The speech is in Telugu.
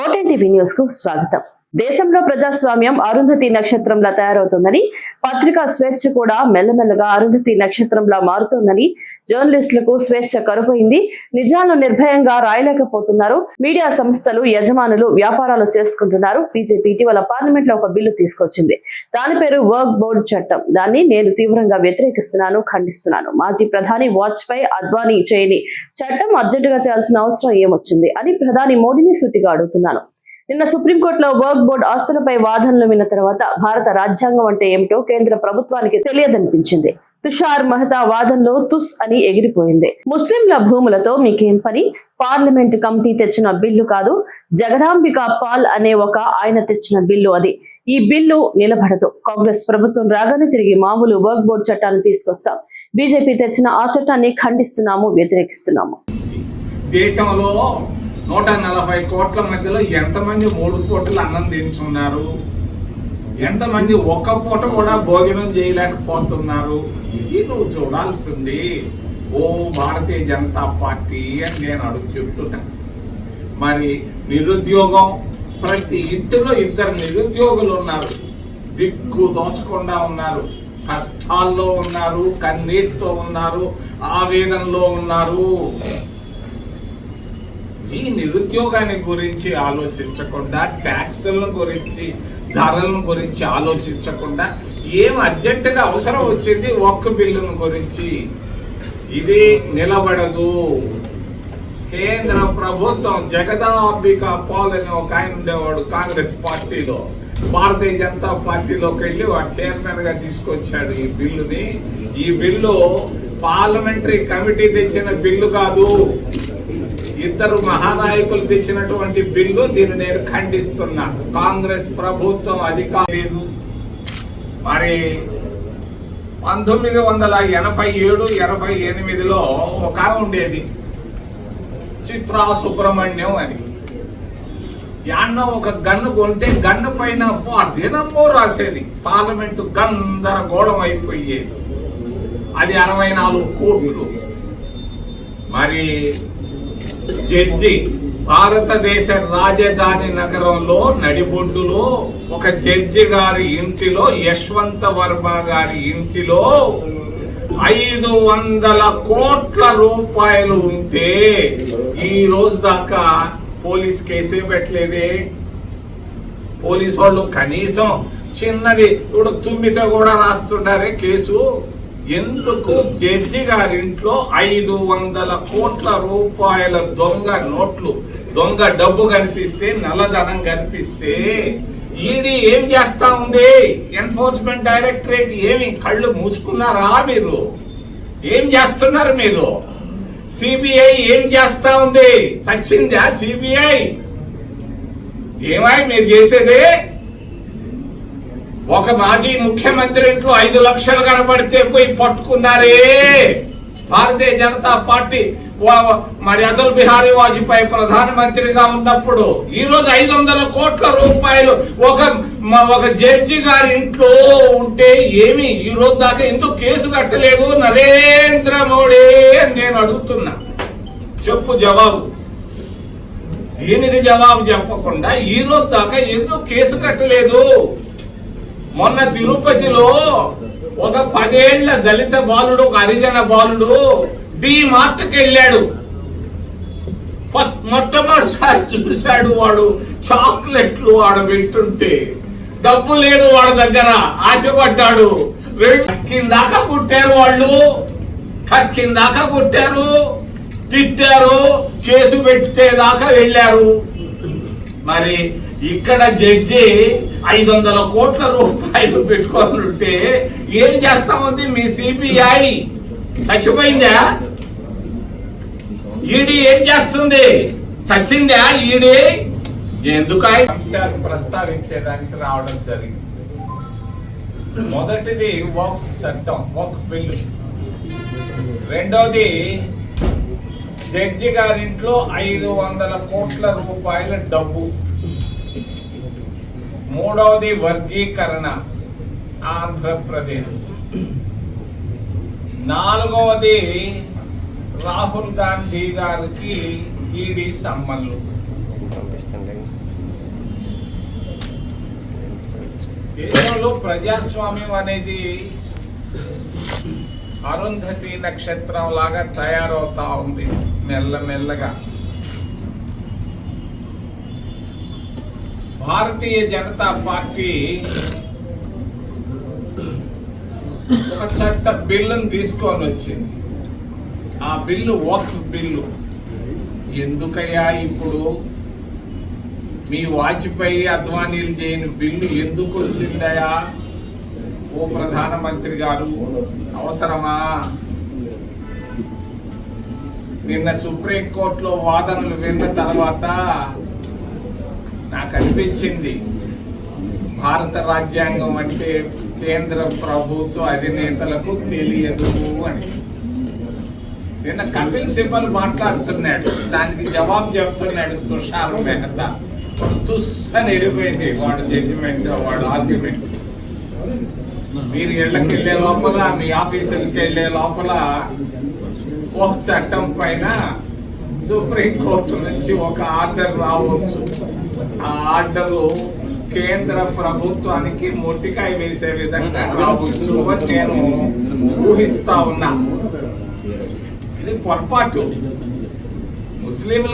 ఓటెన్ టీవీ న్యూస్కు స్వాగతం. దేశంలో ప్రజాస్వామ్యం అరుంధతి నక్షత్రంలా తయారవుతోందని పత్రికా స్వేచ్ఛ కూడా మెల్లమెల్లగా అరుంధతి నక్షత్రంలా మారుతోందని జర్నలిస్టులకు స్వేచ్ఛ కరువైంది. నిజాలను నిర్భయంగా రాయలేకపోతున్నారు. మీడియా సంస్థలు యజమానులు వ్యాపారాలు చేసుకుంటున్నారు. బీజేపీ ఇటీవల పార్లమెంట్లో ఒక బిల్లు తీసుకొచ్చింది. దాని పేరు వర్క్ బోర్డు చట్టం. దాన్ని నేను తీవ్రంగా వ్యతిరేకిస్తున్నాను ఖండిస్తున్నాను. మాజీ ప్రధాని వాజ్పేయి అద్వానీ చేయని చట్టం అర్జెంటుగా చేయాల్సిన అవసరం ఏమొచ్చింది అని ప్రధాని మోడీని సుట్టిగా అడుగుతున్నాను. నిన్న సుప్రీంకోర్టులో వర్క్ బోర్డు ఆస్తులపై వాదనలు విన్న తర్వాత భారత రాజ్యాంగం అంటే ఏమిటో కేంద్ర ప్రభుత్వానికి తెలియదనిపించింది. తుషార్ మహతా వాదనలో తుస్ అని ఎగిరిపోయింది. ముస్లింల భూములతో మీకేం పని? పార్లమెంట్ కమిటీ తెచ్చిన బిల్లు కాదు జగదాంబిక పాల్ అనే ఒక ఆయన తెచ్చిన బిల్లు అది. ఈ బిల్లు నిలబడదు. కాంగ్రెస్ ప్రభుత్వం రాగానే తిరిగి మామూలు వర్క్ బోర్డు చట్టాన్ని తీసుకొస్తాం. బీజేపీ తెచ్చిన ఆ చట్టాన్ని ఖండిస్తున్నాము వ్యతిరేకిస్తున్నాము. దేశంలో నూట నలభై కోట్ల మధ్యలో ఎంతమంది మూడు పూటలు అన్నం తింటున్నారు? ఎంతమంది ఒక్క పూట కూడా భోజనం చేయలేకపోతున్నారు? ఇది నువ్వు చూడాల్సింది. ఓ భారతీయ జనతా పార్టీ అని నేను అడుగు చెప్తున్నా. మరి నిరుద్యోగం ప్రతి ఇంటిలో ఇద్దరు నిరుద్యోగులు ఉన్నారు. దిక్కు దోచకుండా ఉన్నారు. కష్టాల్లో ఉన్నారు కన్నీటితో ఉన్నారు ఆవేదనలో ఉన్నారు. ఈ నిరుద్యోగాన్ని గురించి ఆలోచించకుండా ట్యాక్సుల గురించి ధరల గురించి ఆలోచించకుండా ఏం అర్జెంటుగా అవసరం వచ్చింది ఒక్క బిల్లును గురించి. ఇది నిలబడదు. కేంద్ర ప్రభుత్వం జగదాంబిక పాల్ అని ఒక ఆయన ఉండేవాడు కాంగ్రెస్ పార్టీలో. భారతీయ జనతా పార్టీలోకి వెళ్ళి వాడు చైర్మన్గా తీసుకొచ్చాడు ఈ బిల్లుని. ఈ బిల్లు పార్లమెంటరీ కమిటీ తెచ్చిన బిల్లు కాదు. ఇద్దరు మహానాయకులు తెచ్చినటువంటి బిల్లు దీన్ని నేను ఖండిస్తున్నా కాంగ్రెస్ ప్రభుత్వం అధికారం లేదు. మరి పంతొమ్మిది వందల ఎనభై ఏడు ఎనభై ఎనిమిదిలో ఒక ఉండేది. చిత్రా సుబ్రహ్మణ్యం అని. యాన్న ఒక గన్ను కొంటే గన్ను పైన అబ్బో దినమ్మో రాసేది. పార్లమెంటు గందరగోళం అయిపోయేది అది అరవై నాలుగు కోట్లు. మరి జడ్జి భారతదేశ రాజధాని నగరంలో నడిబొడ్డులో ఒక జడ్జి గారి ఇంటిలో యశ్వంత వర్మ గారి ఇంటిలో ఐదు వందల కోట్ల రూపాయలు ఉంటే ఈ రోజు దాకా పోలీస్ కేసే పెట్టలేదే. పోలీస్ వాళ్ళు కనీసం చిన్నది ఇప్పుడు తుమ్మితో కూడా రాస్తుంటారే కేసు. ఎందుకు జడ్జి గారింట్లో ఐదు వందల కోట్ల రూపాయల దొంగ నోట్లు దొంగ డబ్బు కనిపిస్తే నల్లధనం కనిపిస్తే ఈడీ ఏం చేస్తా ఉంది? ఎన్ఫోర్స్మెంట్ డైరెక్టరేట్ ఏమి కళ్ళు మూసుకున్నారా మీరు? ఏం చేస్తున్నారు మీరు? సిబిఐ ఏం చేస్తా ఉంది? సచ్చిందా సిబిఐ ఏమై మీరు చేసేదే? ఒక మాజీ ముఖ్యమంత్రి ఇంట్లో ఐదు లక్షలు కనబడితే పోయి పట్టుకున్నారే. భారతీయ జనతా పార్టీ వా- మరి అటల్ బిహారీ వాజ్పేయి ప్రధానమంత్రిగా ఉన్నప్పుడు ఈ రోజు ఐదు వందల కోట్ల రూపాయలు ఒక ఒక జడ్జి గారి ఇంట్లో ఉంటే ఏమి ఈ రోజు దాకా ఎందుకు కేసు కట్టలేదు? నరేంద్ర మోడీ అని నేను అడుగుతున్నా. చెప్పు జవాబు. దీనికి జవాబు చెప్పకుండా ఈ రోజు దాకా ఎందుకు కేసు కట్టలేదు? మొన్న తిరుపతిలో ఒక పదేళ్ళ దళిత బాలుడు ఒక హరిజన బాలుడు డి మార్ట్కి వెళ్ళాడు. మొట్టమొదటిసారి చూశాడు వాడు చాక్లెట్లు వాడు పెట్టుంటే. డబ్బు లేదు వాడి దగ్గర ఆశపడ్డాడు. కక్కిందాకా కుట్టారు వాళ్ళు. కక్కిందాకా కుట్టారు. తిట్టారు. కేసు పెట్టేదాకా వెళ్ళారు. మరి ఇక్కడ జడ్జి ఐదు వందల కోట్ల రూపాయలు పెట్టుకొని ఉంటే ఏం చేస్తా ఉంది మీ సిబిఐ చచ్చిపోయిందా? ఈడీ ఏం చేస్తుంది? చచ్చిందా ఈడీ? ఎందుకు? అంశాలు ప్రస్తావించేదానికి రావడం జరిగింది. మొదటిది వక్ చట్టం వక్ బిల్లు. రెండోది జడ్జి గారింట్లో ఐదు వందల కోట్ల రూపాయల డబ్బు. మూడవది వర్గీకరణ ఆంధ్రప్రదేశ్. నాలుగవది రాహుల్ గాంధీ గారికి ఈడీ సమ్మన్లు దేశంలో ప్రజాస్వామ్యం అనేది అరుంధతి నక్షత్రం లాగా తయారవుతా ఉంది. మెల్లమెల్లగా భారతీయ జనతా పార్టీ ఒక చట్ట బిల్లును తీసుకొని వచ్చింది. ఆ బిల్లు వక్ఫ్ బిల్లు. ఎందుకయ్యా ఇప్పుడు? మీ వాజ్పేయి అద్వానీలు చేయని బిల్లు ఎందుకు వచ్చిందయా ఓ ప్రధానమంత్రి గారు అవసరమా? నిన్న సుప్రీంకోర్టులో వాదనలు విన్న తర్వాత నాకు అనిపించింది. భారత రాజ్యాంగం అంటే కేంద్ర ప్రభుత్వ అధినేతలకు తెలియదు అని. నిన్న కపిల్ సిబల్ మాట్లాడుతున్నాడు. దానికి జవాబు చెప్తున్నాడు తుషార్ మెహతా. తుస్సని తుస్ అని వెళ్ళిపోయింది వాడు జడ్జిమెంట్ వాడు ఆర్గ్యుమెంట్ మీరు ఇళ్ళకి వెళ్ళే లోపల మీ ఆఫీసులకి వెళ్ళే లోపల ఒక చట్టం పైన సుప్రీంకోర్టు నుంచి ఒక ఆర్డర్ రావచ్చు. ఆ ఆర్డరు కేంద్ర ప్రభుత్వానికి మొట్టికాయ వేసే విధంగా రావచ్చు అని నేను ఊహిస్తా ఉన్నా. ఇది పొరపాటు. ముస్లింలు